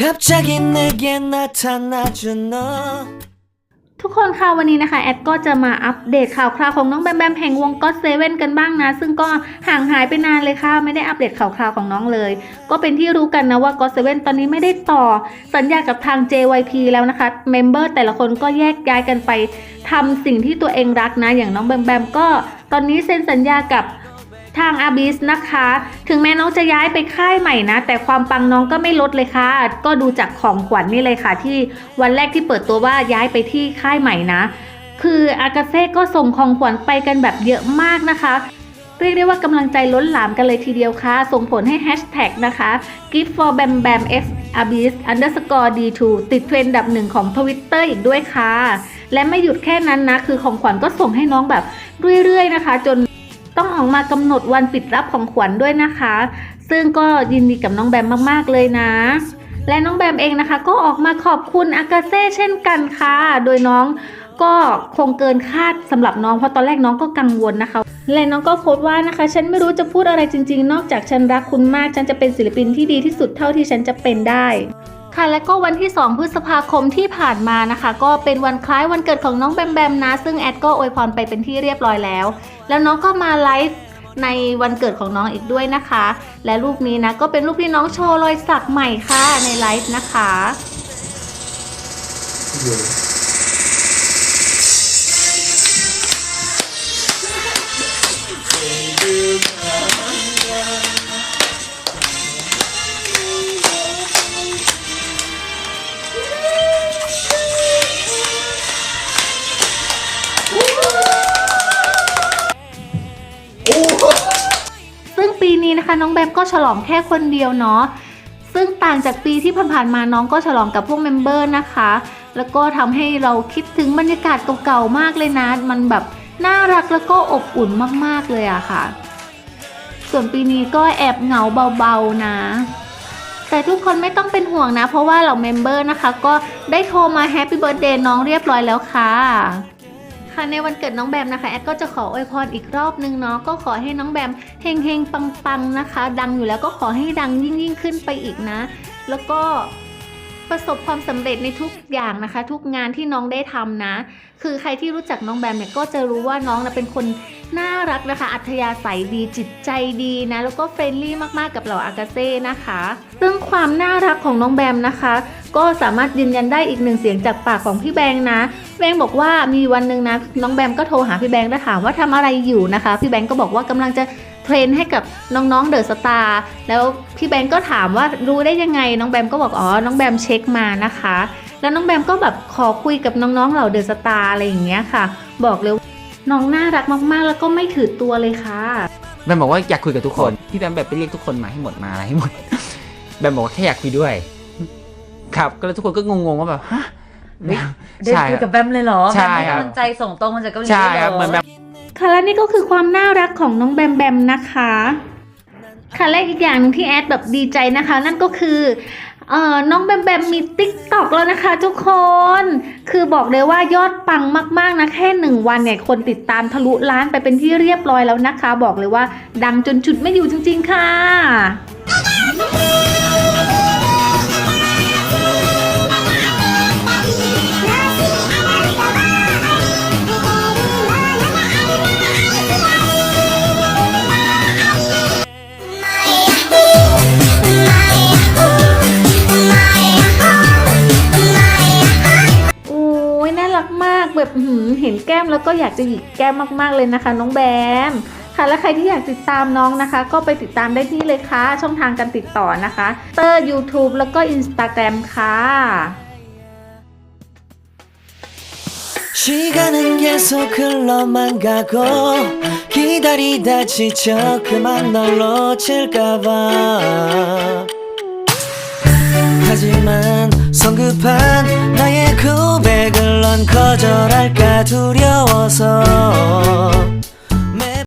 갑자기 내게 나타나준 너 ทุกคนค่ะวันนี้นะคะแอดก็จะมาอัปเดตข่าวคราวของน้องแบมแบมแห่งวงก็เซเว่นกันบ้างนะ ซึ่งก็ห่างหายไปนานเลยค่ะ ไม่ได้อัปเดตข่าวคราวของน้องเลย ก็เป็นที่รู้กันนะว่าก็เซเว่นตอนนี้ไม่ได้ต่อสัญญากับทาง JYP แล้วนะคะเมมเบอร์แต่ละคนก็แยกย้ายกันไปทำสิ่งที่ตัวเองรักนะ อย่างน้องแบมแบมก็ตอนนี้เซ็นสัญญากับ ทางอาบิสนะคะ ถึงแม้น้องจะย้ายไปค่ายใหม่นะ แต่ความปังน้องก็ไม่ลดเลยค่ะ ก็ดูจากของขวัญนี่เลยค่ะ ที่วันแรกที่เปิดตัวว่าย้ายไปที่ค่ายใหม่นะ คืออากาเซ่ก็ส่งของขวัญไปกันแบบเยอะมากนะคะเรียกได้ว่ากำลังใจล้นหลามกันเลยทีเดียวค่ะ ส่งผลให้แฮชแท็กนะคะ gift for bam bam f abyss underscore d2 ติดเทรนด์ดับหนึ่งของ Twitter อีกด้วยค่ะ และไม่หยุดแค่นั้นนะ คือของขวัญก็ส่งให้น้องแบบเรื่อยๆนะคะ จน ต้องออกมากำหนดวันปิดรับของขวัญด้วยนะคะ ซึ่งก็ยินดีกับน้องแบมมากๆเลยนะ และน้องแบมเองนะคะ ก็ออกมาขอบคุณอากาเซ่เช่นกันค่ะ โดยน้องก็คงเกินคาดสำหรับน้องเพราะตอนแรกน้องก็กังวลนะคะ และน้องก็โพสต์ว่านะคะ ฉันไม่รู้จะพูดอะไรจริง ๆ นอกจากฉันรักคุณมาก ฉันจะเป็นศิลปินที่ดีที่สุดเท่าที่ฉันจะเป็นได้ ค่ะและก็วันที่ 2 พฤษภาคมที่ผ่านมานะคะ ก็เป็นวันคล้ายวันเกิดของน้องแบมแบมนะ ซึ่งแอดก็อวยพรไปเป็นที่เรียบร้อยแล้ว แล้วน้องก็มาไลฟ์ในวันเกิดของน้องอีกด้วยนะคะ และรูปนี้นะก็เป็นรูปที่น้องโชว์รอยสักใหม่ค่ะในไลฟ์นะคะ ซึ่งปีนี้นะคะน้องแบมก็ฉลองแค่คนเดียวเนาะซึ่งต่างจากปีที่ผ่านๆมาน้องก็ฉลองกับพวกเมมเบอร์นะคะ แล้วก็ทำให้เราคิดถึงบรรยากาศเก่าๆมากเลยนะ มันแบบน่ารักแล้วก็อบอุ่นมากๆเลยอะค่ะ ส่วนปีนี้ก็แอบเหงาเบาๆนะ แต่ทุกคนไม่ต้องเป็นห่วงนะ เพราะว่าเหล่าเมมเบอร์นะคะ ก็ได้โทรมาแฮปปี้เบิร์ดเดย์น้องเรียบร้อยแล้วค่ะ ค่ะในวันเกิดน้องแบมนะคะแอดก็จะขออวยพรอีกรอบนึงเนาะก็ขอให้น้องแบมเฮงเฮงปังปังๆนะคะ ดังอยู่แล้วก็ขอให้ดังยิ่งยิ่งขึ้นไปอีกนะ แล้วก็ประสบความสำเร็จในทุกอย่างนะคะ ทุกงานที่น้องได้ทำนะ คือใครที่รู้จักน้องแบมเนี่ยก็จะรู้ว่าน้องนะเป็นคนน่ารักนะคะ อัธยาศัยดีจิตใจดีนะ แล้วก็เฟรนลี่มากๆกับเหล่าอากาเซ่นะคะ ซึ่งความน่ารักของน้องแบมนะคะ ก็สามารถยืนยันได้อีกหนึ่งเสียงจากปากของพี่แบงนะ แบงค์บอกว่ามีวันหนึ่งนะน้องแบมก็โทรหาพี่แบงค์แล้วถามว่าทำอะไรอยู่นะคะ พี่แบงค์ก็บอกว่ากำลังจะเทรนให้กับน้องๆเดอะสตาร์แล้วพี่แบงค์ก็ถามว่ารู้ได้ยังไง น้องแบมก็บอกอ๋อน้องแบมเช็คมานะคะ แล้วน้องแบมก็แบบขอคุยกับน้องๆเหล่าเดอะสตาร์อะไรอย่างเงี้ยค่ะ บอกเลยน้องน่ารักมากๆ แล้วก็ไม่ถือตัวเลยค่ะแบมบอกว่าอยากคุยกับทุกคนพี่แบมแบบไปเรียกทุกคนมาให้หมดมาอะไรให้หมดแบมบอกว่าแค่อยากคุยด้วย ครับก็เลยทุกคนก็งงๆว่าแบบฮะ ได้ได้ใช่คุยคกัรับบแบมเลยเหรอใช่แบมให้ครับกำลังใจส่งตรงมาจากเกาหลีใช่เลยครับเหมือนแบบค่ะและนี่ก็คือความน่ารักของน้องแบมแบมนะคะ ค่ะและอีกอย่างหนึงที่แอดแบบดีใจนะคะ นั่นก็คือเอ่อน้องแบมแบมมีติ๊กต็อกแล้วนะคะทุกคน คือบอกเลยว่ายอดปังมากๆนะแค่หนึ่งวันเนี่ยคนติดตามทะลุล้านไปเป็นที่เรียบร้อยแล้วนะคะ บอกเลยว่าดังจนจุดไม่อยู่จริง ๆ ค่ะ รักมากแบบอื้อหือเห็นแก้มแล้วก็อยากจะหยิกแก้มมากๆเลยนะคะ น้องแบมค่ะและใครที่อยากติดตามน้องนะคะ ก็ไปติดตามได้ที่เลยค่ะ ช่องทางการติดต่อนะคะเตอร์ YouTube แล้วก็ Instagram ค่ะ 시간은 계속 흘러만 가고 기다리다 지쳐 그만 널 놓칠까봐 하지만 성급한 나의 고백을 넌 거절할까 두려워서